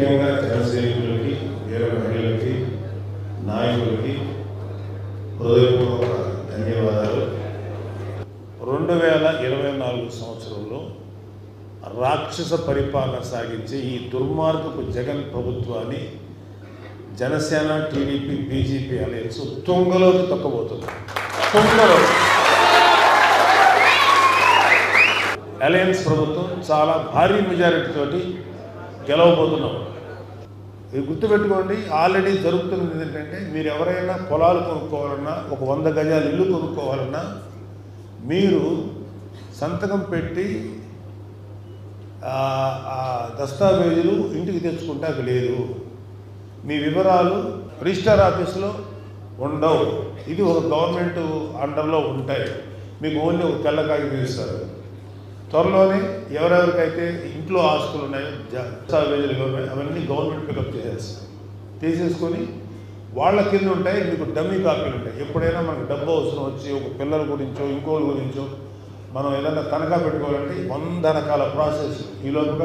ముఖ్యంగా జనసేవకులకి వీర మహిళలకి నాయకులకి హృదయపూర్వక ధన్యవాదాలు. రెండు వేల ఇరవై నాలుగు సంవత్సరంలో రాక్షస పరిపాలన సాగించే ఈ దుర్మార్గపు జగన్ ప్రభుత్వాన్ని జనసేన టీడీపీ బీజేపీ అలయన్స్ తుంగలోకి తొక్కబోతుంది. తుంగలో అలయన్స్ ప్రభుత్వం చాలా భారీ మెజారిటీతో గెలవబోతున్నాం. మీరు గుర్తుపెట్టుకోండి ఆల్రెడీ జరుగుతున్నది ఏంటంటే మీరు ఎవరైనా పొలాలు కొనుక్కోవాలన్నా ఒక వంద గజాలు ఇల్లు కొనుక్కోవాలన్నా మీరు సంతకం పెట్టి ఆ దస్తావేజులు ఇంటికి తెచ్చుకుంటాక లేదు. మీ వివరాలు రిజిస్టర్ ఆఫీస్లో ఉండవు. ఇది ఒక గవర్నమెంట్ అండర్లో ఉంటాయి. మీకు ఓన్లీ ఒక తెల్ల కాగితం ఇస్తారు. త్వరలోనే ఎవరెవరికైతే ఇంట్లో ఆస్తులు ఉన్నాయో జా- అవన్నీ గవర్నమెంట్ పికప్ చేసేస్తారు తీసేసుకొని వాళ్ళ కింద ఉంటాయి మీకు డమ్మీ కాపీలు ఉంటాయి. ఎప్పుడైనా మనకు డబ్బు అవసరం వచ్చి ఒక పిల్లల గురించో ఇంకోళ్ళ గురించో మనం ఏదైనా తనఖా పెట్టుకోవాలంటే వంద రకాల ప్రాసెస్ ఈ పుణ్యకాల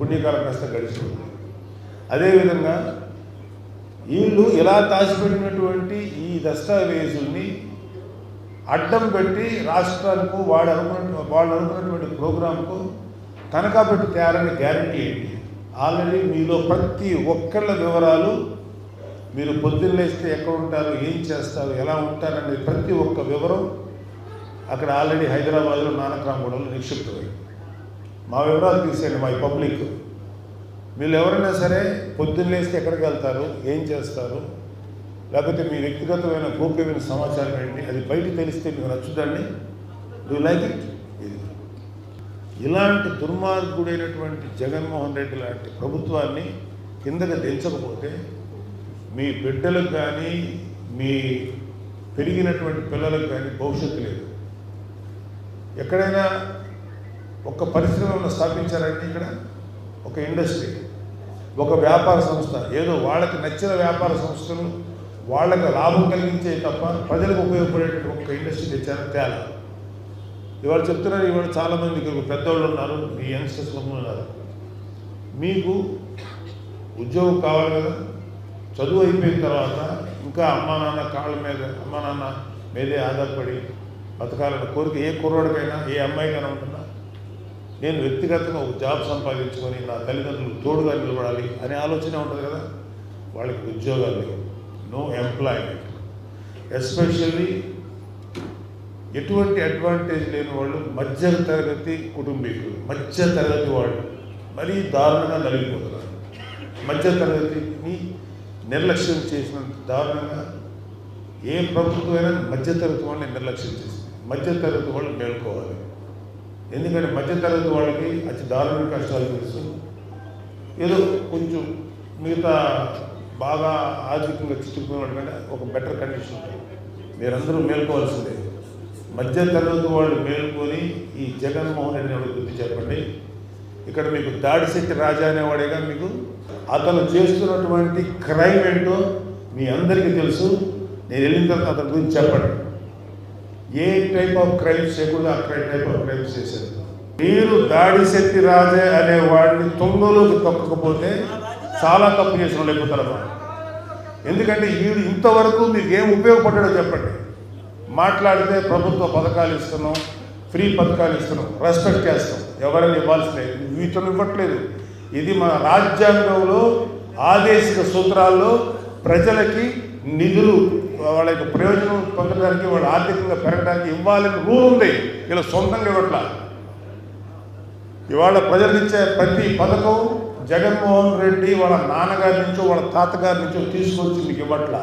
పుణ్యకాలం కాస్త గడిచిపోతుంది. అదేవిధంగా వీళ్ళు ఇలా దాచిపెట్టినటువంటి ఈ దస్తావేజుల్ని అడ్డం పెట్టి రాష్ట్రాలకు వాడు అనుకున్న వాళ్ళు అనుకున్నటువంటి ప్రోగ్రాంకు తనఖా పెట్టి తేరని గ్యారంటీ ఏంటి? ఆల్రెడీ మీలో ప్రతి ఒక్కళ్ళ వివరాలు మీరు పొద్దున్నేస్తే ఎక్కడ ఉంటారు ఏం చేస్తారు ఎలా ఉంటారనేది ప్రతి ఒక్క వివరం అక్కడ ఆల్రెడీ హైదరాబాద్లో నానక్రామగూడలో నిక్షిప్తమై మా వివరాలు తీసేయండి మా పబ్లిక్. మీరు ఎవరైనా సరే పొద్దున్నేస్తే ఎక్కడికి వెళ్తారు ఏం చేస్తారు లేకపోతే మీ వ్యక్తిగతమైన గోప్యమైన సమాచారం ఏంటి? అది బయట తెలిస్తే మీకు నచ్చుదాన్ని డూ లైక్ ఇట్ ఇది. ఇలాంటి దుర్మార్గుడైనటువంటి జగన్మోహన్ రెడ్డి లాంటి ప్రభుత్వాన్ని కిందకి దించకపోతే మీ బిడ్డలకు కానీ మీ పెరిగినటువంటి పిల్లలకు కానీ భవిష్యత్తు లేదు. ఎక్కడైనా ఒక పరిశ్రమను స్థాపించారంటే ఇక్కడ? ఒక ఇండస్ట్రీ ఒక వ్యాపార సంస్థ ఏదో వాళ్ళకి నచ్చిన వ్యాపార సంస్థలు వాళ్ళకి లాభం కలిగించే తప్ప ప్రజలకు ఉపయోగపడేటువంటి ఒక ఇండస్ట్రీ తెచ్చారని తేలా. ఇవాళ చెప్తున్నారు ఇవాళ చాలామంది ఇక్కడ పెద్దవాళ్ళు ఉన్నారు మీ యంగ్స్టర్స్ ఉన్నారు. మీకు ఉద్యోగం కావాలి కదా చదువు అయిపోయిన తర్వాత ఇంకా అమ్మా నాన్న కాళ్ళ మీద అమ్మా నాన్న మీదే ఆధారపడి బతకాలన్న కోరిక ఏ కుర్రోడికైనా ఏ అమ్మాయికైనా ఉంటున్నా నేను వ్యక్తిగతంగా ఒక జాబ్ సంపాదించుకొని నా తల్లిదండ్రులు తోడుగా నిలబడాలి అనే ఆలోచనే ఉంటుంది కదా వాళ్ళకి ఉద్యోగాలు లేవు. నో ఎంప్లాయ్మెంట్ ఎస్పెషల్లీ ఎటువంటి అడ్వాంటేజ్ లేని వాళ్ళు మధ్య తరగతి కుటుంబీకులు మధ్య తరగతి వాళ్ళు మరీ దారుణంగా నలిగిపోతున్నారు. మధ్య తరగతిని నిర్లక్ష్యం చేసిన దారుణంగా ఏ ప్రభుత్వమైనా మధ్యతరగతి వాళ్ళని నిర్లక్ష్యం చేసింది. మధ్య తరగతి వాళ్ళు మేల్కోవాలి. ఎందుకంటే మధ్య తరగతి వాళ్ళకి అతి దారుణ కష్టాలు తెలుసు. ఏదో కొంచెం మిగతా బాగా ఆర్థికంగా చిక్కుకున్న ఒక బెటర్ కండిషన్ ఉంటుంది. మీరందరూ మేల్కోవాల్సిందే. మధ్య తరగతి వాళ్ళు మేల్కొని ఈ జగన్మోహన్ రెడ్డి వాడి గుర్తు చెప్పండి? ఇక్కడ మీకు దాడిశెట్టి రాజా అనేవాడేగా మీకు? అతను చేస్తున్నటువంటి క్రైమ్ ఏంటో మీ అందరికీ తెలుసు. నేను వెళ్ళిన తర్వాత అతని గురించి చెప్పండి. ఏ టైప్ ఆఫ్ క్రైమ్స్ చేయకూడదు ఆ క్రైమ్ టైప్ ఆఫ్ క్రైమ్స్ చేశారు? మీరు దాడిశెట్టి రాజే అనే వాడిని తొంగలోకి తొక్కకపోతే చాలా తప్పు చేసిన లేకపోతారు ఎందుకంటే వీడు ఇంతవరకు మీకు ఏం ఉపయోగపడ్డాడో చెప్పండి. మాట్లాడితే ప్రభుత్వ పథకాలు ఇస్తున్నాం ఫ్రీ పథకాలు ఇస్తున్నాం రెస్పెక్ట్ చేస్తాం ఎవరైనా ఇవ్వాల్సిన వీటిని ఇవ్వట్లేదు. ఇది మన రాజ్యాంగంలో ఆదేశిక సూత్రాల్లో ప్రజలకి నిధులు వాళ్ళ యొక్క ప్రయోజనం పొందడానికి వాళ్ళు ఆర్థికంగా పెరగడానికి ఇవ్వాలని రూల్ ఉంది. ఇలా సొంతంగా ఇవ్వట్లా. ఇవాళ ప్రజలకు ఇచ్చే ప్రతి పథకం జగన్మోహన్ రెడ్డి వాళ్ళ నాన్నగారి నుంచో వాళ్ళ తాతగారి నుంచో తీసుకొచ్చి మీకు ఇవ్వట్ల?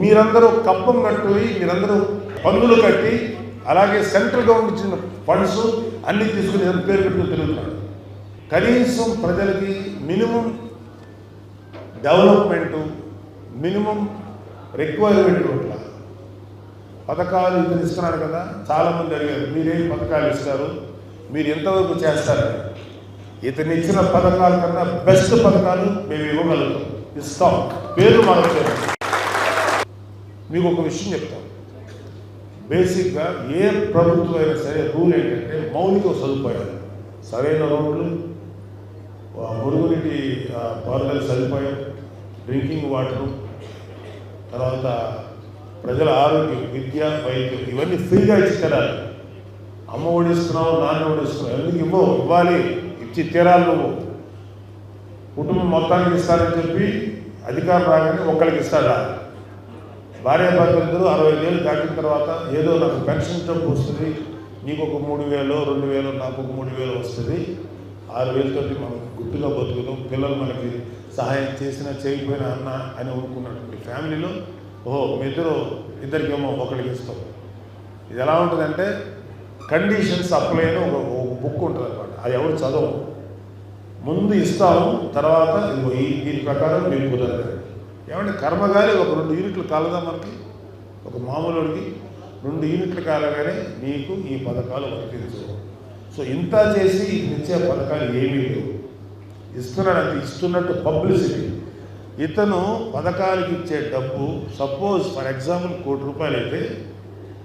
మీరందరూ కప్పం కట్టి మీరందరూ పన్నులు కట్టి అలాగే సెంట్రల్ గవర్నమెంట్ ఇచ్చిన ఫండ్స్ అన్ని తీసుకుని ఏదో పేరు పెట్టుకుని తిరుగుతున్నారు. కనీసం ప్రజలకి మినిమం డెవలప్మెంటు మినిమం రిక్వైర్మెంట్ పట్ల పథకాలు ఇతను ఇస్తున్నాడు కదా చాలామంది అడిగారు మీరేం పథకాలు ఇస్తారు? మీరు ఎంతవరకు చేస్తారు? ఇతను ఇచ్చిన పథకాల కన్నా బెస్ట్ పథకాలు మేము ఇవ్వగలుగుతాం. ఇస్తాం పేరు మార్చలేదు మీకు ఒక విషయం చెప్తాం బేసిక్గా ఏ ప్రభుత్వం అయినా సరే రూల్ ఏంటంటే మౌలిక సదుపాయాలు. సరైన రోడ్లు ఆ, మురుగునీటి ఆ, పారుదల సదుపాయం డ్రింకింగ్ వాటర్ తర్వాత ప్రజల ఆరోగ్యం విద్య వైద్యం ఇవన్నీ ఫ్రీగా ఇచ్చి అమ్మ ఓడిస్తున్నావు నాన్న ఓడిస్తున్నావు ఎందుకు ఇవ్వవు ఇవ్వాలి. ఇచ్చి తీరాలి నువ్వు. కుటుంబం మొత్తానికి ఇస్తారని చెప్పి అధికారం రాగానే ఒక్కరికి ఇస్తాడా? భార్య భర్తలిద్దరూ అరవై వేలు దాటిన తర్వాత ఏదో నాకు పెన్షన్ డబ్బు వస్తుంది. నీకు ఒక మూడు వేలు రెండు వేలు నాకు ఒక మూడు వేలు వస్తుంది. ఆరు వేలతోటి మనం గుర్తుగా బతుకుతాం పిల్లలు మనకి సహాయం చేసినా చేయకపోయినా అన్న అని అనుకున్నటువంటి ఫ్యామిలీలో? ఓహో మీ ఇద్దరు ఇద్దరికేమో ఒకరికి ఇస్తాం ఇది ఎలా ఉంటుందంటే కండిషన్స్ అప్లై అని ఒక బుక్ ఉంటుంది. అది ఎవరు చదవం ముందు ఇస్తాము తర్వాత ఇంకో ఈ దీని ప్రకారం మీరు కుదరదు ఏమంటే కర్మగాలి ఒక రెండు యూనిట్లు కాలదా మనకి? ఒక మామూలుడికి రెండు యూనిట్లు కాలగానే మీకు ఈ పథకాలు వర్తించవు. సో ఇంత చేసి ఇచ్చే పథకాలు ఏమీ లేవు. ఇస్తున్నాడంటే ఇస్తున్నట్టు పబ్లిసిటీ. ఇతను పథకాలకు ఇచ్చే డబ్బు సపోజ్ ఫర్ ఎగ్జాంపుల్ కోటి రూపాయలు అయితే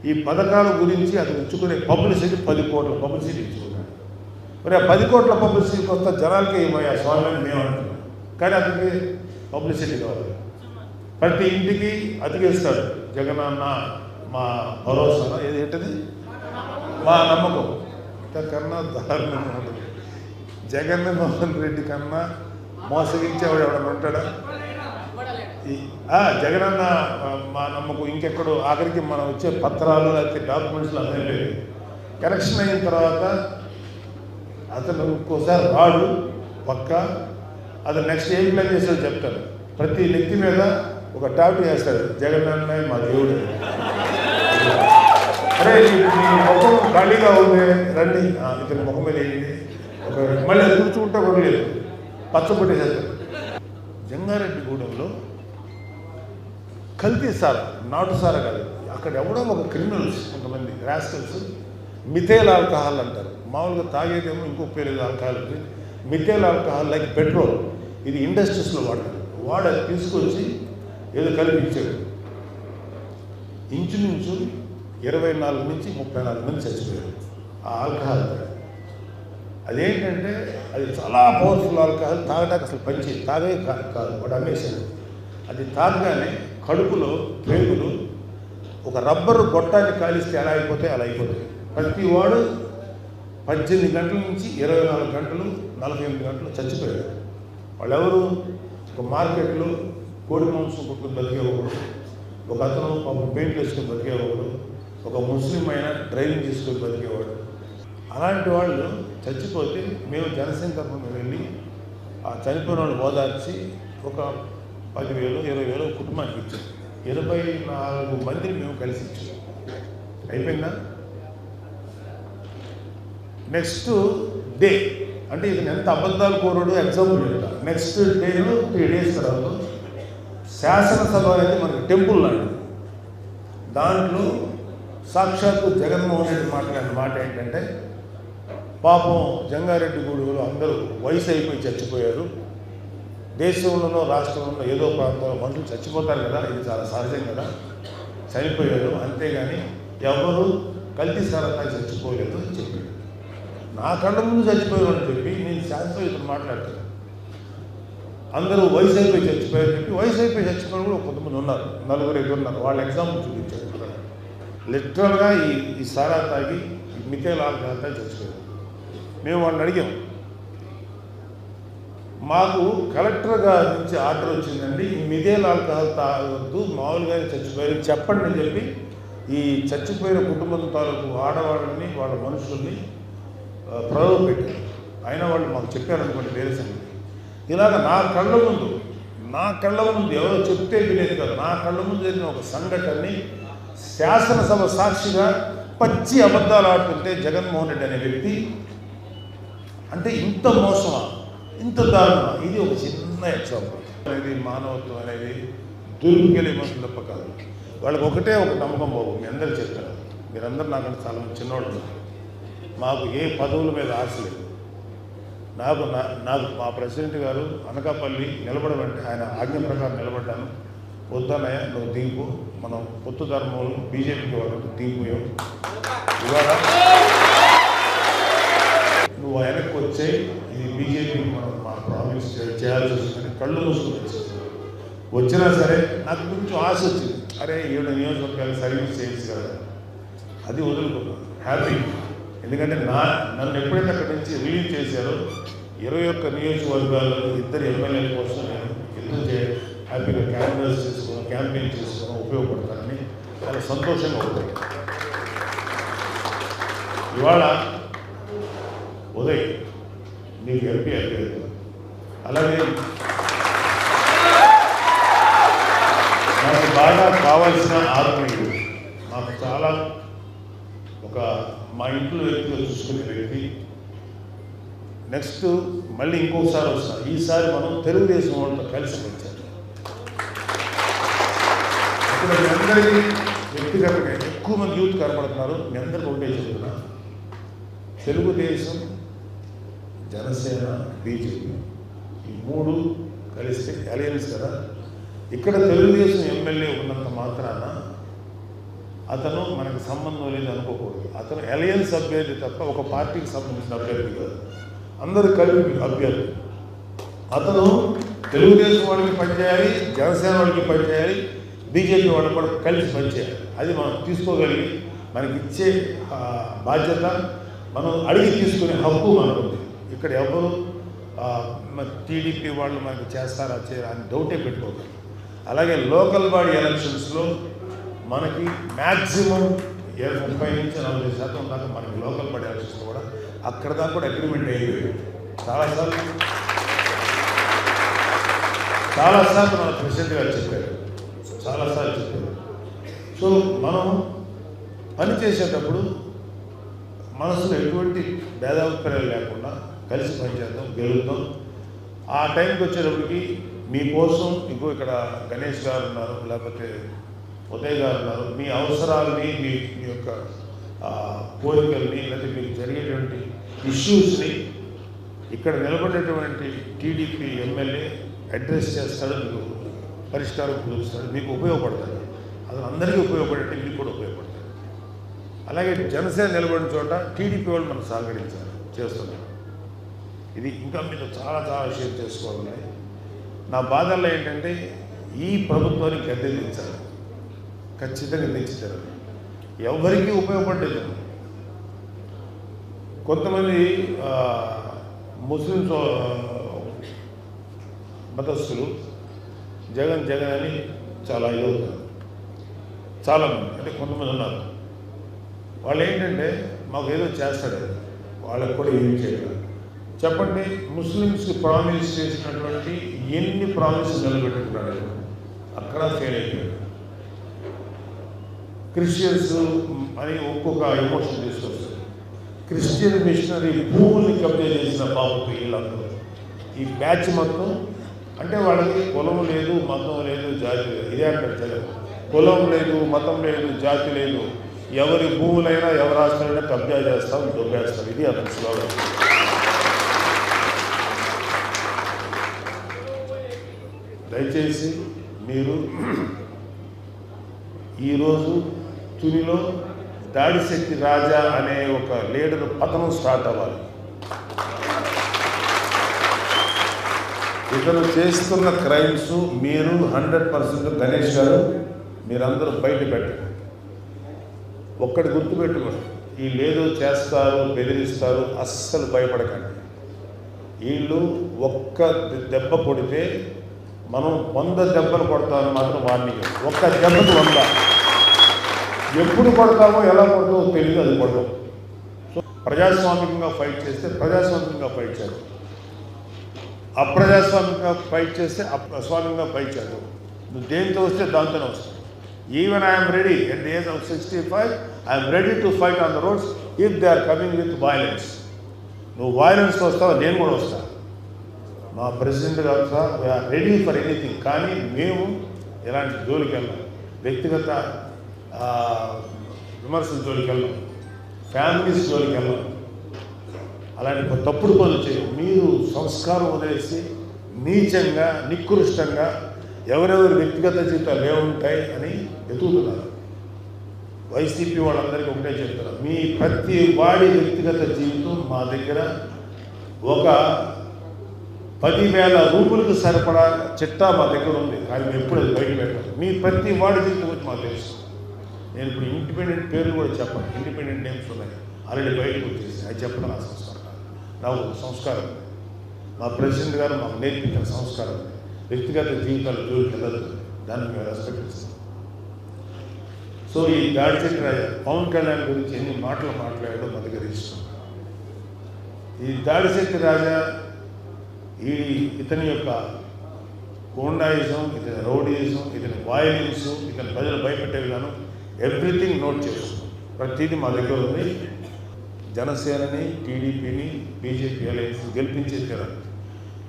ఈ పథకాల గురించి అతను ఇచ్చుకునే పబ్లిసిటీ పది కోట్ల పబ్లిసిటీ ఇచ్చుకున్నాడు మరి ఆ పది కోట్ల పబ్లిసిటీ కొత్త జనాలకి ఇవ్వయా స్వామి అని మేము అంటున్నాం కానీ అతనికి పబ్లిసిటీ కావాలి. ప్రతి ఇంటికి అతికేస్తాడు. జగనన్న మా భరోసా ఏది ఏంటది? మా నమ్మకం. ఇంతకన్నా దారుణంగా ఉంటుంది. జగన్మోహన్ రెడ్డి కన్నా మోసగించేవాడు ఎవడన్నా ఉంటాడా? జగనన్న మా నమ్మకం. ఇంకెక్కడో ఆఖరికి మనం వచ్చే పత్రాలు లేకపోతే డాక్యుమెంట్స్ అదే లేదు. కరెక్షన్ అయిన తర్వాత అతను ఒక్కోసారి రాడు పక్క. అతను నెక్స్ట్ ఏం ప్లాన్ చేస్తాడో చెప్తాడు. ప్రతి నెత్తి మీద ఒక టాటూ వేస్తాడు జగనన్న మా దేవుడు. అరే మీ- ముఖం ఖాళీగా ఉంది రండి. ఇతని ముఖం మీద ఏంటి ఒక మళ్ళీ అది కూర్చుంటా కూడా లేదు. పచ్చబొట్టేసేస్తాడు జంగారెడ్డిగూడెంలో కల్తీ సార నాటు సార కాదు. అక్కడ ఎవడో ఒక క్రిమినల్స్ కొంతమంది రాస్కల్స్ మిథేల్ ఆల్కహాల్ అంటారు. మామూలుగా తాగేదేమో ఇంకో పేరు ఆల్కహాల్ ఉంది. Methyl alcohol like petrol. ఇది ఇండస్ట్రీస్లో వాడతారు వాడు అది తీసుకొచ్చి ఏదో కల్పించాడు ఇంచుమించు ఇరవై నాలుగు నుంచి ముప్పై నాలుగు మంది చచ్చిపోయారు ఆ ఆల్కహాల్ అదేంటంటే అది చాలా పవర్ఫుల్ ఆల్కహాల్ తాగడానికి అసలు పంచి తాగే కాదు వాడు అమ్మేశాడు. అది తాగగానే కడుపులో పేగులు ఒక రబ్బరు గొట్టాన్ని కాలిస్తే ఎలా అయిపోతే అలా అయిపోతాయి. ప్రతి వాడు పద్దెనిమిది గంటల నుంచి ఇరవై నాలుగు గంటలు నలభై ఎనిమిది గంటలు చచ్చిపోయారు. వాళ్ళెవరు? ఒక మార్కెట్లో కోడి మాంసం కొట్టుకుని బతికేవాడు ఒకడు ఒక అతను పాపం పెయింట్ వేసుకొని బతికేవాడు ఒక ముస్లిం అయినా డ్రైవింగ్ తీసుకొని బతికేవాడు. అలాంటి వాళ్ళు చచ్చిపోతే మేము జనసేన వెళ్ళి ఆ చనిపోయిన వాళ్ళు ఓదార్చి ఒక పదివేలు ఇరవై వేలు కుటుంబానికి ఇచ్చాం. ఇరవై నాలుగు మందిని మేము కలిసి ఇచ్చాం. అయిపోయిందా? Next day. అంటే ఇతను ఎంత అబద్ధాలు కోరడు ఎగ్జాంపుల్ నెక్స్ట్ డేలో త్రీ డేస్ తర్వాత శాసనసభ అనేది మనకి టెంపుల్ లాంటిది. దాంట్లో సాక్షాత్తు జగన్మోహన్ రెడ్డి మాట్లాడిన మాట ఏంటంటే పాపం జంగారెడ్డి గూడుగులు అందరూ వయసు అయిపోయి చచ్చిపోయారు. దేశంలోనో రాష్ట్రంలో ఏదో ప్రాంతంలో మనుషులు చచ్చిపోతారు కదా ఇది చాలా సహజం కదా. చనిపోయారు. అంతేగాని ఎవరు కల్తీ సారతా చచ్చిపోలేదు అని చెప్పారు. నా కళ్ళ ముందు చచ్చిపోయారు అని చెప్పి నేను చానా ఇప్పుడు మాట్లాడుతున్నాను అందరూ వయసు అయిపోయి చచ్చిపోయారు చెప్పి వయసు అయిపోయి చచ్చిపోయిన కూడా కొంతమంది ఉన్నారు. నలుగురు ఐదు ఉన్నారు. వాళ్ళ ఎగ్జాంపుల్ చూపించారు. లిటరల్గా ఈ ఈ సారా తాగి ఈ మిథేల్ ఆల్కహాల్ తాగి చచ్చిపోయారు. మేము వాళ్ళని అడిగాం. మాకు కలెక్టర్ గారి నుంచి ఆర్డర్ వచ్చిందండి ఈ మిథేల్ ఆల్కహాల్ తాగొద్దు మామూలుగానే చచ్చిపోయారు చెప్పండి అని చెప్పి ఈ చచ్చిపోయిన కుటుంబం తాలూకు ఆడవాళ్ళని వాళ్ళ మనుషుల్ని ఆ, పెట్టారు. అయినా వాళ్ళు మాకు చెప్పారనుకోండి వేరే సంగతి. ఇలాగ నా కళ్ళ ముందు నా కళ్ళ ముందు ఎవరో చెప్తే వినేది కాదు. నా కళ్ళ ముందు జరిగిన ఒక సంఘటనని శాసనసభ సాక్షిగా పచ్చి అబద్ధాలు ఆడుతుంటే జగన్మోహన్ రెడ్డి అనే వ్యక్తి అంటే ఇంత మోసమా ఇంత దారుణమా ఇది ఒక చిన్న ఎగ్జాంపుల్. అనేది మానవత్వం అనేది దుర్మికెళ్ళే మనుషులు తప్ప కాదు. వాళ్ళకి ఒకటే ఒక నమ్మకం బాబు మీ అందరూ చెప్తారు. మీరందరూ నాకంటే చాలా మంది చిన్నవాళ్ళు మాకు ఏ పదవుల మీద ఆశ లేదు. నాకు నా నాకు మా ప్రెసిడెంట్ గారు అనకాపల్లి నిలబడమంటే ఆయన ఆజ్ఞ ప్రకారం నిలబడ్డాను. పొద్దునయ్య నువ్వు దిగు మనం పొత్తు ధర్మంలో బీజేపీకి వాళ్ళకి దిగిపోయాం ఇవాళ నువ్వు వెనక్కి వచ్చే ఇది బీజేపీకి మనం మా ప్రామిస్ చేయాల్సి వస్తుంది. కళ్ళు మూసుకుని వచ్చినా సరే నాకు కొంచెం ఆశ వచ్చింది. అరే ఏడు నియోజకవర్గాలు సర్వీస్ చేయొచ్చు కదా అది వదులుకున్నాను హ్యాపీ. ఎందుకంటే నా నన్ను ఎప్పుడైతే అక్కడి నుంచి రిలీవ్ చేశారో ఇరవై ఒక్క నియోజకవర్గాల్లో ఇద్దరు ఎమ్మెల్యేల కోసం నేను ఎందుకు హ్యాపీగా క్యాంపెయిన్స్ చేసుకోవడం క్యాంపెయిన్ చేసుకోవడం ఉపయోగపడతానని చాలా సంతోషంగా ఉంటుంది ఇవాళ ఉదయ్ నీకు ఎంపీ అయిపోయింది అలాగే నాకు బాగా కావాల్సిన ఆత్మీయుడు నాకు చాలా ఒక మా ఇంట్లో వ్యక్తిగా చూసుకునే వ్యక్తి. నెక్స్ట్ మళ్ళీ ఇంకొకసారి వస్తాను ఈసారి మనం తెలుగుదేశం వాళ్ళతో కలిసి వచ్చారు అక్కడ మీ అందరికీ వ్యక్తిగతంగా ఎక్కువ మంది యూత్ కనపడుతున్నారు. మీ అందరికీ ఒకటే చెప్తున్నా. తెలుగుదేశం జనసేన బీజేపీ ఈ మూడు కలిస్తే అలయన్స్ కదా. ఇక్కడ తెలుగుదేశం ఎమ్మెల్యే ఉన్నంత మాత్రాన అతను మనకు సంబంధం లేదు అనుకోకూడదు. అతను అలయన్స్ అభ్యర్థి తప్ప ఒక పార్టీకి సంబంధించిన అభ్యర్థి కాదు. అందరూ కలిపి అభ్యర్థి. అతను తెలుగుదేశం వాళ్ళకి పనిచేయాలి జనసేన వాళ్ళకి పనిచేయాలి బీజేపీ వాళ్ళకి కూడా కలిసి పనిచేయాలి. అది మనం తీసుకోగలిగి మనకి ఇచ్చే బాధ్యత మనం అడిగి తీసుకునే హక్కు మనకు ఉంది ఇక్కడ ఎవరు టీడీపీ వాళ్ళు మనకి చేస్తారా చేయరా అని డౌటే పెట్టుకోగలరు అలాగే లోకల్ బాడీ ఎలక్షన్స్లో మనకి మ్యాక్సిమం ముప్పై నుంచి నలభై శాతం దాకా మనకి లోకల్ బాడీ ఎలక్షన్స్ కూడా అక్కడ దాకా కూడా అగ్రిమెంట్ అయ్యేది చాలాసార్లు చాలాసార్లు మన ప్రెసిడెంట్ గారు చెప్పారు. చాలాసార్లు చెప్పారు. సో మనం పని చేసేటప్పుడు మనసులో ఎటువంటి భేదాభిప్రాయాలు లేకుండా కలిసి పనిచేద్దాం గెలుద్దాం. ఆ టైంకి వచ్చేటప్పటికి మీకోసం ఇంకో ఇక్కడ గణేష్ గారు ఉన్నారు లేకపోతే ఉదయ్ గారు ఉన్నారు మీ అవసరాలని మీ మీ యొక్క కోరికల్ని లేదా మీకు జరిగేటువంటి ఇష్యూస్ని ఇక్కడ నిలబడేటువంటి టీడీపీ ఎమ్మెల్యే అడ్రస్ చేస్తాడు మీకు పరిష్కారం కుదురుస్తాడు మీకు ఉపయోగపడతాడు. అది అందరికీ ఉపయోగపడేట్టు మీకు కూడా ఉపయోగపడతాడు. అలాగే జనసేన నిలబడిన చోట టీడీపీ వాళ్ళు మనం సహకరించాలి చేస్తున్నారు ఇది ఇంకా మీతో చాలా చాలా షేర్ చేసుకోవాలి నా బాధల్లో ఏంటంటే ఈ ప్రభుత్వాన్ని గద్దెదించాలి ఖచ్చితంగా తెచ్చారు ఎవరికీ ఉపయోగపడలేదు. కొంతమంది ముస్లిం ముస్లిమ్స్ మతస్థులు జగన్ జగన్ అని చాలా ఇదవుతారు చాలామంది అంటే కొంతమంది ఉన్నారు. వాళ్ళు ఏంటంటే మాకు ఏదో చేస్తాడు వాళ్ళకి కూడా ఏం చేయాలి. చెప్పండి ముస్లిమ్స్కి ప్రామిస్ చేసినటువంటి ఎన్ని ప్రామిస్ నిలబెట్టుకున్నాడు అక్కడ ఫెయిల్ అయిపోయాడు క్రిస్టియన్స్ అని ఒక్కొక్క ఎమోషన్ తీసుకొస్తారు క్రిస్టియన్ మిషనరీ భూముల్ని కబ్జా చేసిన బాబు వీళ్ళందరూ. ఈ బ్యాచ్ మొత్తం అంటే వాళ్ళకి కులం లేదు మతం లేదు జాతి లేదు. ఇదే అంటారు జగన్ కులం లేదు మతం లేదు జాతి లేదు. ఎవరి భూములైనా ఎవరు ఆస్తులైనా కబ్జా చేస్తాం దొబ్బేస్తాం. ఇది అతని స్లోగన్ దయచేసి మీరు ఈరోజు తునిలో దాడిశక్తి రాజా అనే ఒక లీడర్ పతనం స్టార్ట్ అవ్వాలి. ఇతను చేస్తున్న క్రైమ్స్ మీరు హండ్రెడ్ పర్సెంట్ గణేష్ గారు మీరందరూ బయట పెట్టండి ఒక్కటి గుర్తుపెట్టుకోండి ఈ లేదు చేస్తారు బెదిరిస్తారు అస్సలు భయపడకండి. వీళ్ళు ఒక్క దెబ్బ కొడితే మనం వంద దెబ్బలు కొడతామని మాత్రం వార్నింగ్ ఒక్క దెబ్బకు వంద. ఎప్పుడు పడతామో ఎలా పడతామో తెలియదు అది కొడతాం సో ప్రజాస్వామికంగా ఫైట్ చేస్తే ప్రజాస్వామికంగా ఫైట్ చేద్దాం. అప్రజాస్వామికంగా ఫైట్ చేస్తే అప్రస్వామికంగా ఫైట్ చేద్దాం. నువ్వు దేనితో వస్తే దాంతోనే వస్తావు. Even I'm ready at the age of sixty five I'm ready to fight on the roads if they are coming with violence నువ్వు వైలెన్స్ వస్తావు? నేను కూడా వస్తాను మా ప్రెసిడెంట్ గారు sir we're ready for anything కానీ మేము ఎలాంటి జోలికి వెళ్ళాం వ్యక్తిగత విమర్శల జోలికి వెళ్ళాం ఫ్యామిలీస్ జోలికి వెళ్ళాం అలాంటి తప్పుడు పనులు చేయం. మీరు సంస్కారం వదిలేసి నీచంగా నికృష్టంగా ఎవరెవరి వ్యక్తిగత జీవితాలు ఏముంటాయి అని ఎదుగుతున్నారు. వైసీపీ వాళ్ళందరికీ ఒకటే చెప్తున్నారు మీ ప్రతి వాడి వ్యక్తిగత జీవితం మా దగ్గర ఒక పదివేల రూపులకు సరిపడా చిట్టా మా దగ్గర ఉంది. కానీ ఎప్పుడు అది బయట పెట్టాలి మీ ప్రతి వాడి జీవితం గురించి మాకు తెలుసు. నేను ఇప్పుడు ఇండిపెండెంట్ పేర్లు కూడా చెప్పను. ఇండిపెండెంట్ నేమ్స్ ఉన్నాయి. ఆల్రెడీ బయటకు వచ్చేసి అది చెప్పడం నా సంస్కారం నాకు ఒక సంస్కారం. మా ప్రెసిడెంట్ గారు మాకు నేర్పించిన సంస్కారం. వ్యక్తిగత జీవితాలు జోలికి వెళ్ళదు. దాన్ని మేము రెస్పెక్ట్ ఇస్తాం సో ఈ గాడ్జెట్ రాజా పవన్ కళ్యాణ్ గురించి ఎన్ని మాటలు మాట్లాడడం మా దగ్గర ఇష్టం ఈ దాడిశక్తి రాజా ఈ ఇతని యొక్క కోండాయిజం ఇతని రౌడీయిజం ఇతని వాయిలెన్స్ ఇతని ప్రజలు భయపెట్టే విధానం ఎవ్రీథింగ్ నోట్ చేసుకున్నాం ప్రతిదీ మా దగ్గర ఉంది. జనసేనని టీడీపీని బీజేపీ అలయన్స్ గెలిపించే తీరాలి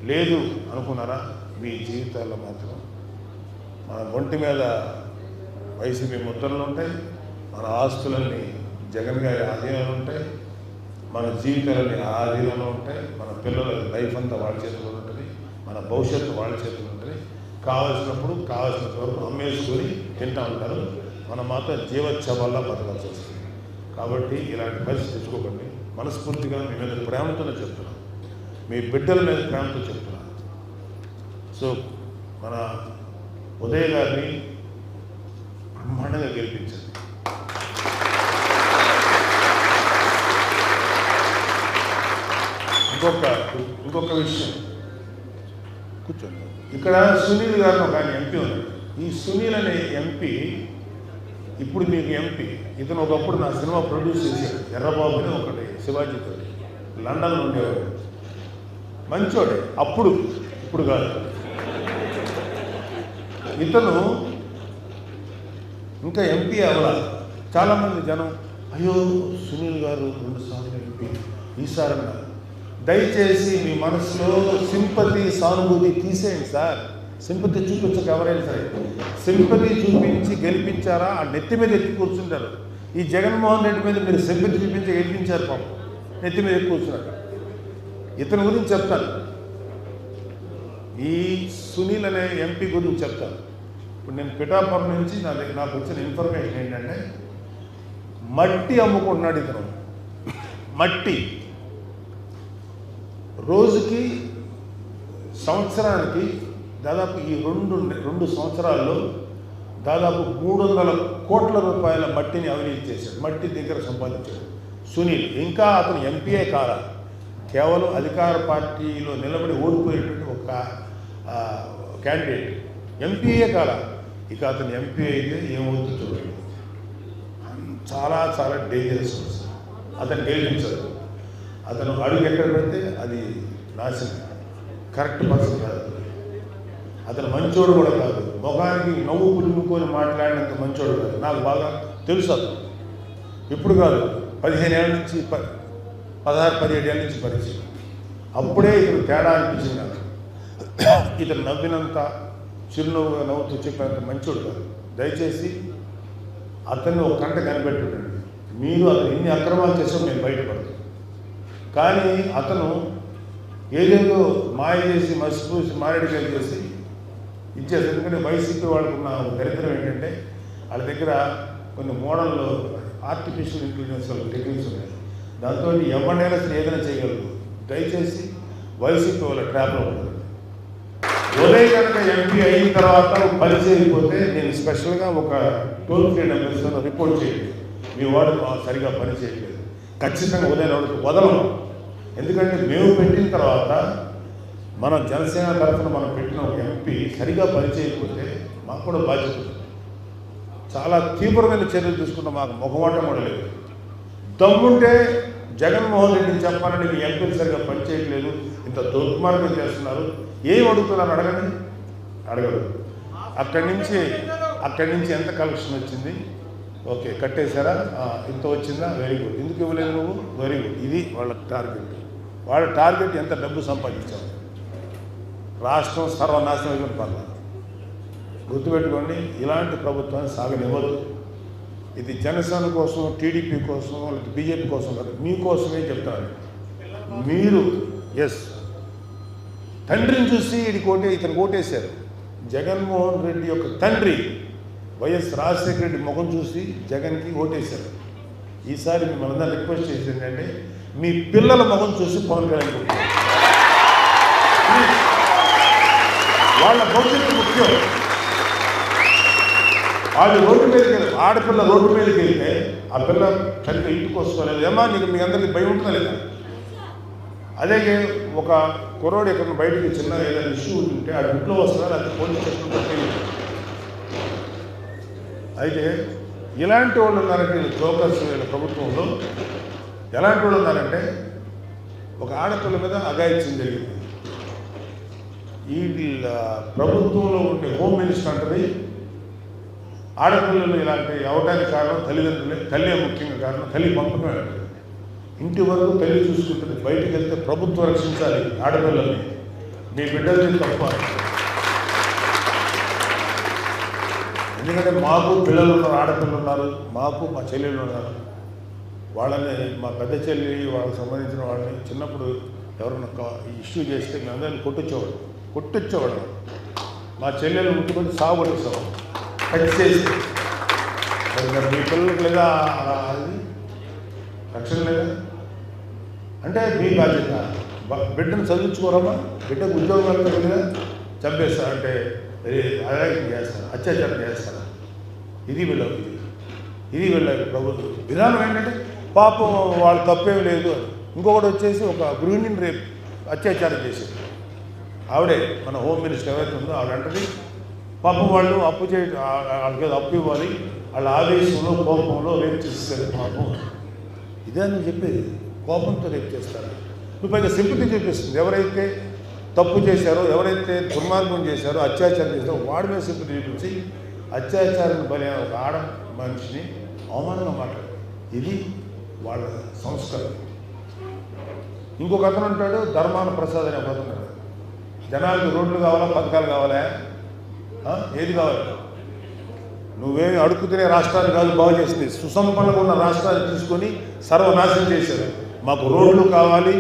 లేదు అనుకున్నారా? మీ జీవితాల్లో మాత్రం మన ఒంటి మీద వైసీపీ ముద్రలు ఉంటాయి. మన ఆస్తులన్నీ జగన్ గారి ఆధీనంలో ఉంటాయి. మన జీవితాలన్నీ ఆధీనంలో ఉంటాయి. మన పిల్లల లైఫ్ అంతా వాళ్ళ చేతిలో ఉంటుంది. మన భవిష్యత్తు వాళ్ళ చేతిలో ఉంటుంది. కావలసినప్పుడు కావలసినంత వరకు అమ్మేసుకొని తింటా ఉంటారు. మనం మాత్రం జీవోత్సవాల్లో బతకాల్సి వస్తుంది కాబట్టి ఇలాంటి పరిస్థితి తెచ్చుకోకండి. మనస్ఫూర్తిగా మీ మీద ప్రేమతోనే చెప్తున్నాను. మీ బిడ్డల మీద ప్రేమతో చెప్తున్నాను. సో మన ఉదయ గారిని బ్రహ్మాండంగా గెలిపించండి ఇంకొక ఇంకొక విషయం. కూర్చోండి. ఇక్కడ సునీల్ గారు ఒక ఆయన ఎంపీ ఉన్నాడు ఈ సునీల్ అనే ఎంపీ ఇప్పుడు మీకు ఎంపీ ఇతను ఒకప్పుడు నా సినిమా ప్రొడ్యూస్ చేశాడు ఎర్రబాబు అని ఒకటి శివాజీతో లండన్ ఉండేవాడు. మంచోడే. అప్పుడు ఇప్పుడు కాదు. ఇతను ఇంకా ఎంపీ అవ్వాలి. చాలామంది జనం అయ్యో సునీల్ గారు రెండుసార్లు ఎంపీ ఈసారి దయచేసి మీ మనసులో సింపతి సానుభూతి తీసేయండి సార్. సింపతి చూపించక ఎవరైనా సరే. సింపతి చూపించి గెలిపించారా? ఆ నెత్తి మీద ఎత్తి కూర్చుంటారు. ఈ జగన్మోహన్ రెడ్డి మీద మీరు సింపతి చూపించి గెలిపించారు పాపం. నెత్తి మీద ఎత్తి కూర్చున్నారు ఇతని గురించి చెప్తాను ఈ సునీల్ అనే ఎంపీ గురించి చెప్తాను ఇప్పుడు నేను పిఠాపురం నుంచి నా దగ్గర నాకు వచ్చిన ఇన్ఫర్మేషన్ ఏంటంటే మట్టి అమ్ముకుంటున్నాడు ఇతను. మట్టి. రోజుకి సంవత్సరానికి దాదాపు ఈ రెండు రెండు సంవత్సరాల్లో దాదాపు మూడు వందల కోట్ల రూపాయల మట్టిని అవినీతి చేశాడు. మట్టి దగ్గర సంపాదించాడు. సునీల్ ఇంకా అతను ఎంపీఏ కాల. కేవలం అధికార పార్టీలో నిలబడి ఓడిపోయేటువంటి ఒక క్యాండిడేట్ ఎంపీఏ కాల. ఇక అతను ఎంపీ అయితే ఏమవుతుందో చూడండి. చాలా చాలా డేంజరస్ అతను గెలిపించదు అతను అడుగు ఎక్కడ పెడితే అది నాశనం. కరెక్ట్ పర్సన్ కాదు. అతను మంచోడు కూడా కాదు. ముఖానికి నవ్వు పులుముకొని మాట్లాడినంత మంచోడు కాదు. నాకు బాగా తెలుసు అతను. ఇప్పుడు కాదు పదిహేను ఏళ్ళ నుంచి ప పదహారు పదిహేడు ఏళ్ళ నుంచి పరిచయం అప్పుడే ఇతను తేడా అనిపించింది నాకు. ఇతను నవ్వినంత చిరునవ్వుగా నవ్వుతూ చెప్పినంత మంచోడు కాదు. దయచేసి అతన్ని ఒక కంట కనిపెట్టుండండి మీరు అతను ఎన్ని అక్రమాలు చేసాం నేను బయటపడతాను. కానీ అతను ఏదేదో మాయ చేసి మసిపూసి మారేడుకాయలు చేసి ఇచ్చేసి. ఎందుకంటే వైసీపీ వాళ్ళకు ఉన్న దరిద్రం ఏంటంటే వాళ్ళ దగ్గర కొన్ని మోడల్లో ఆర్టిఫిషియల్ ఇంటెలిజెన్స్ టెక్నిక్స్ ఉన్నాయి. దాంతో ఎవరినైనా సరే ఏదైనా చేయగలరు దయచేసి వైసీపీ వాళ్ళ ట్రాప్లో ఉంటుంది ఉదయ్ కనుక ఎంపీ అయిన తర్వాత పని చేయకపోతే నేను స్పెషల్గా ఒక టోల్ ఫ్రీ నెంబర్స్లో రిపోర్ట్ చేయండి మీ వాడు సరిగా పని చేయట్లేదు ఖచ్చితంగా ఉదయం వదలం ఎందుకంటే మేము పెట్టిన తర్వాత మన జనసేన తరఫున మనం పెట్టిన ఒక ఎంపీ సరిగా పనిచేయకపోతే మాకు కూడా బాధ్యత చాలా తీవ్రమైన చర్యలు తీసుకున్న మాకు ముఖమాటం కూడా లేదు. దమ్ముంటే జగన్మోహన్ రెడ్డిని చెప్పాలని మీ ఎంపీలు సరిగా పనిచేయట్లేదు. ఇంత దుర్మార్గం చేస్తున్నారు. ఏం అడుగుతున్నారు అడగండి? అడగదు అక్కడి నుంచి అక్కడి నుంచి ఎంత కలెక్షన్ వచ్చింది? ఓకే కట్టేశారా? ఇంత వచ్చిందా? వెరీ గుడ్ ఎందుకు ఇవ్వలేదు నువ్వు? వెరీ గుడ్ ఇది వాళ్ళ టార్గెట్. వాళ్ళ టార్గెట్ ఎంత డబ్బు సంపాదించారు రాష్ట్రం సర్వనాశనం అయిపోయిన పర్లేదు గుర్తుపెట్టుకోండి ఇలాంటి ప్రభుత్వాన్ని సాగనివ్వదు. ఇది జనసేన కోసం టీడీపీ కోసం లేకపోతే బీజేపీ కోసం కాదు మీకోసమే చెప్తాను మీరు ఎస్ తండ్రిని చూసి ఇది కోటే ఇతను కోటేశారు. జగన్మోహన్ రెడ్డి యొక్క తండ్రి వైఎస్ రాజశేఖర రెడ్డి ముఖం చూసి జగన్కి ఓటేశారు. ఈసారి మిమ్మల్ని రిక్వెస్ట్ చేసింది ఏంటంటే మీ పిల్లల ముఖం చూసి పవన్ కళ్యాణ్ వాళ్ళ భవిష్యత్తు ముఖ్యం. వాళ్ళు రోడ్డు మీదకి ఆడపిల్ల రోడ్డు మీదకి వెళ్తే ఆ పిల్ల తల్లి ఇంటికి వస్తున్నారు ఏమా నీకు మీ అందరికి భయం ఉంటుందా లేదా? అలాగే ఒక కుర్రోడు ఇక్కడ బయటికి చిన్న ఏదైనా ఇష్యూ ఉంటే ఆ ఇంట్లో వస్తున్నారు అది పోలీస్ స్టేషన్ అయితే ఇలాంటి వాళ్ళు ఉన్నారంటే వీళ్ళు జోకర్స్ వీళ్ళ ప్రభుత్వంలో. ఎలాంటి వాళ్ళు ఉన్నారంటే ఒక ఆడపిల్ల మీద అగాయిత్యం జరిగింది. ఈ ప్రభుత్వంలో ఉండే హోమ్ మినిస్టర్ అంటది. ఆడపిల్లలు ఇలాంటి అవడానికి కారణం తల్లిదండ్రులే. తల్లి ముఖ్యంగా కారణం తల్లి పంపకమే ఇంటి వరకు తల్లి చూసుకుంటుంది. బయటికి వెళ్తే ప్రభుత్వం రక్షించాలి ఆడపిల్లల్ని. మీ బిడ్డల్ని తప్ప. ఎందుకంటే మాకు పిల్లలు ఉన్నారు ఆడపిల్లలు ఉన్నారు. మాకు మా చెల్లెలు ఉన్నారు. వాళ్ళని మా పెద్ద చెల్లి వాళ్ళకి సంబంధించిన వాళ్ళని చిన్నప్పుడు ఎవరైనా ఇష్యూ చేస్తే మేము అందరిని కొట్టొచ్చేవాడు కొట్టొచ్చేవాడు. మా చెల్లెలు ముట్టుకొని సాగు కొట్టేసేవాడు కట్ చేసి. మరి మీ పిల్లలకు లేదా? అది. రక్షణ లేదా? అంటే మీ బాధ్యత. బిడ్డను చదివించుకోరమ్మా. బిడ్డకు ఉద్యోగం లేదా చంపేస్తారు అంటే ఇది చేస్తారు? అత్యాచారం చేస్తారు? ఇది వీళ్ళ ఇది. ఇది వీళ్ళ ప్రభుత్వం. విధానం ఏంటంటే పాపం వాళ్ళు తప్పేం లేదు అని. ఇంకొకటి వచ్చేసి ఒక గృహిణిని రేపు అత్యాచారం చేసేది. ఆవిడే మన హోమ్ మినిస్టర్ ఎవరైతే ఉందో ఆవిడ అంటది పాపం వాళ్ళు అప్పు చే వాళ్ళకి అప్పు ఇవ్వాలి వాళ్ళ ఆవేశంలో కోపంలో రేపు చేసేసారు పాపం. ఇదే నువ్వు చెప్పేది కోపంతో రేపు చేస్తారు? నువ్వు పైగా సింపతి చూపిస్తుంది. ఎవరైతే తప్పు చేశారో ఎవరైతే దుర్మార్గం చేశారో అత్యాచారం చేశారో వాడి మీద సింపతి చూపించి అత్యాచారం బలి ఒక ఆడ మనిషిని అవమానంగా మాట్లాడు. ఇది వాళ్ళ సంస్కారం ఇంకొక అతను ఉంటాడు ధర్మాన ప్రసాద్ అనే ఒక అతను జనాలకు రోడ్లు కావాలా పథకాలు కావాలా? ఏది కావాలి? నువ్వేమి అడుక్కుతినే రాష్ట్రాలు రాష్ట్రాన్ని కాదు బాగు చేసింది. సుసంపన్నంగా ఉన్న రాష్ట్రాన్ని తీసుకొని సర్వనాశనం చేశారు. మాకు రోడ్లు కావాలి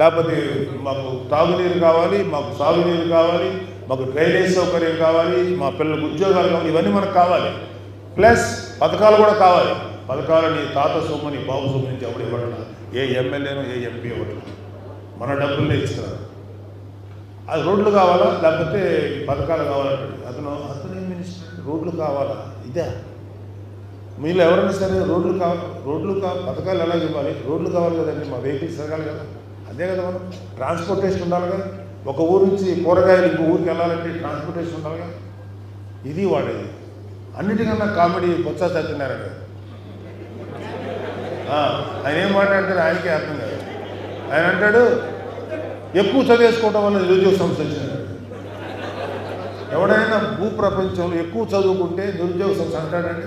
లేకపోతే మాకు తాగునీరు కావాలి మాకు సాగునీరు కావాలి మాకు డ్రైనేజ్ సౌకర్యం కావాలి మా పిల్లలకు ఉద్యోగాలు కావాలి ఇవన్నీ మనకు కావాలి. ప్లస్ పథకాలు కూడా కావాలి. పథకాలు నీ తాత సొమ్ము నీ బాబు సొమ్ము నుంచి ఎవడు ఇవ్వడం ఏ ఎమ్మెల్యేనో ఏ ఎంపీ ఇవ్వడం మన డబ్బుల్నే ఇస్తున్నారు అది రోడ్లు కావాలా? లేకపోతే పథకాలు కావాలంటాడు అతను అతను ఏం మినిస్టర్ రోడ్లు కావాలా? ఇదే. మీలో ఎవరైనా సరే రోడ్లు కావాలి రోడ్లు కా పథకాలు ఎలా ఇవ్వాలి రోడ్లు కావాలి కదండి మా వెహికల్స్ తిరగాలి కదా. అదే కదా మనం. ట్రాన్స్పోర్టేషన్ ఉండాలి కదా. ఒక ఊరు నుంచి కూరగాయలు ఇంకో ఊరికి వెళ్ళాలంటే ట్రాన్స్పోర్టేషన్ ఉండాలి కదా. ఇది వాడేది. అన్నిటికన్నా కామెడీ బొత్స సత్యనారాయణ. ఆ, ఆయన ఏం మాట్లాడతాడు ఆయనకే అర్థం కాదు. ఆయన అంటాడు ఎక్కువ చదివేసుకోవడం వల్ల నిరుద్యోగ సమస్య వచ్చింది. ఎవడైనా భూ ప్రపంచంలో ఎక్కువ చదువుకుంటే నిరుద్యోగ సమస్య అంటాడండి?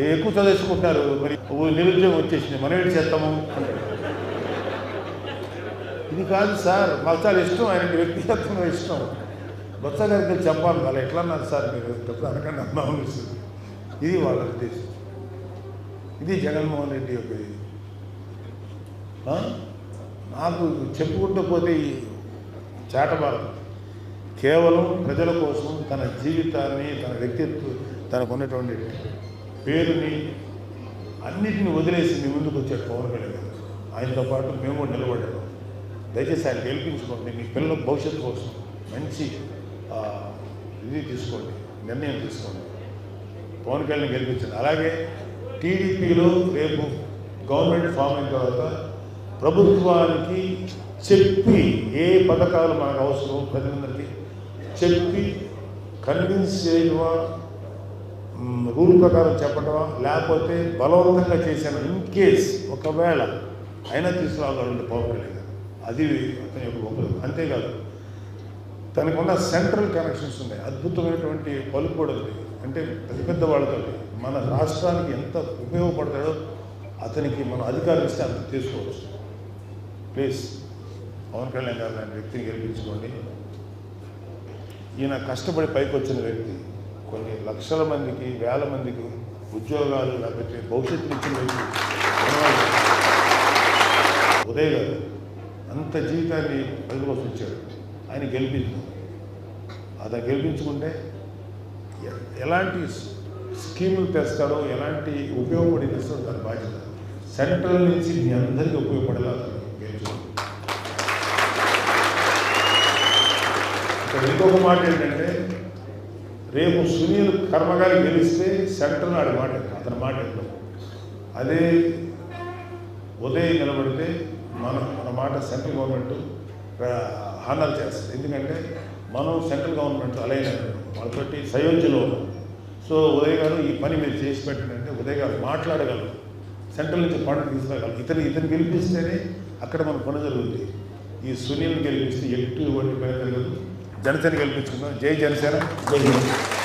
ఏ ఎక్కువ చదివేసుకుంటున్నారు? మరి నిరుద్యోగం వచ్చేసింది. మనం ఏంటి చేస్తాము? ఇది కాదు సార్. మాకు చాలా ఇష్టం. ఆయనకి వ్యక్తిగతంగా ఇష్టం. బొత్స గారికి చెప్పాలి. వాళ్ళు ఎట్లా అన్నారు సార్? మీరు తప్పుడు అనకండి. అన్నా ఇది వాళ్ళ ఉద్దేశం. ఇది జగన్మోహన్ రెడ్డి యొక్క ఇది. నాకు చెప్పుకుంటూ పోతే ఈ కేవలం ప్రజల కోసం తన జీవితాన్ని తన వ్యక్తిత్వం తనకు ఉన్నటువంటి పేరుని అన్నిటిని వదిలేసి మీ ముందుకు వచ్చాడు పవన్ కళ్యాణ్ గారు. ఆయనతో పాటు మేము కూడా నిలబడ్డాము దయచేసి ఆయన గెలిపించుకోండి. మీ పిల్లల భవిష్యత్తు కోసం మంచి ఇది తీసుకోండి. నిర్ణయం తీసుకోండి. పవన్ కళ్యాణ్ గెలిపించండి. అలాగే టీడీపీలో రేపు గవర్నమెంట్ ఫామ్ అయిన తర్వాత ప్రభుత్వానికి చెప్పి ఏ పథకాలు మనకు అవసరం ప్రజలందరికీ చెప్పి కన్విన్స్ చేయడమా రూల్ ప్రకారం చెప్పడమా లేకపోతే బలవంతంగా చేసిన ఇన్ కేస్ ఒకవేళ అయినా తీసుకురావాలంటే పవన్ కళ్యాణ్ గారు. అది అతని యొక్క గొప్ప అంతేకాదు తనకున్న సెంట్రల్ కనెక్షన్స్ ఉన్నాయి. అద్భుతమైనటువంటి పలుకుబడి ఉంది అంటే పెద్ద పెద్ద వాళ్ళతో మన రాష్ట్రానికి ఎంత ఉపయోగపడతాడో అతనికి మనం అధికారం ఇస్తే అంత తీసుకోవచ్చు. ప్లీజ్. పవన్ కళ్యాణ్ గారు లాంటి వ్యక్తిని గెలిపించుకోండి. ఈయన కష్టపడి పైకి వచ్చిన వ్యక్తి. కొన్ని లక్షల మందికి వేల మందికి ఉద్యోగాలు లేకపోతే భవిష్యత్తు ఇచ్చిన వ్యక్తి. ఉదయ్ గారు అంత జీవితాన్ని ప్రజల ఇచ్చాడు ఆయన గెలిపించు అతను గెలిపించుకుంటే ఎలాంటి స్కీములు తెస్తాడో ఎలాంటి ఉపయోగపడి తెస్తాడో దాని బాధ్యత. సెంట్రల్ నుంచి మీ అందరికీ ఉపయోగపడేలా అతను గెలిపించుకోండి ఇంకా ఇక్కడ ఇంకొక మాట ఏంటంటే రేపు సునీల్ కర్మగారి గెలిస్తే సెంటర్ ఆడి మాట అతని మాట అదే ఉదయం నిలబడితే మన మన మాట సెంట్రల్ గవర్నమెంట్ హానర్ చేస్తుంది. ఎందుకంటే మనం సెంట్రల్ గవర్నమెంట్ అలైన్ వాళ్ళతోటి సయోధ్యలో సో ఉదయ్ గారు ఈ పని మీరు చేసి పెట్టినంటే ఉదయ్ గారు మాట్లాడగలరు. సెంట్రల్ నుంచి పంట తీసుకురాగలరు. ఇతను ఇతను గెలిపిస్తేనే అక్కడ మన పని జరుగుతుంది ఈ సునీల్ గెలిపిస్తే ఎటువంటి పని జరగదు. జనసేన గెలిపించుకుందాం. జై జనసేన. జై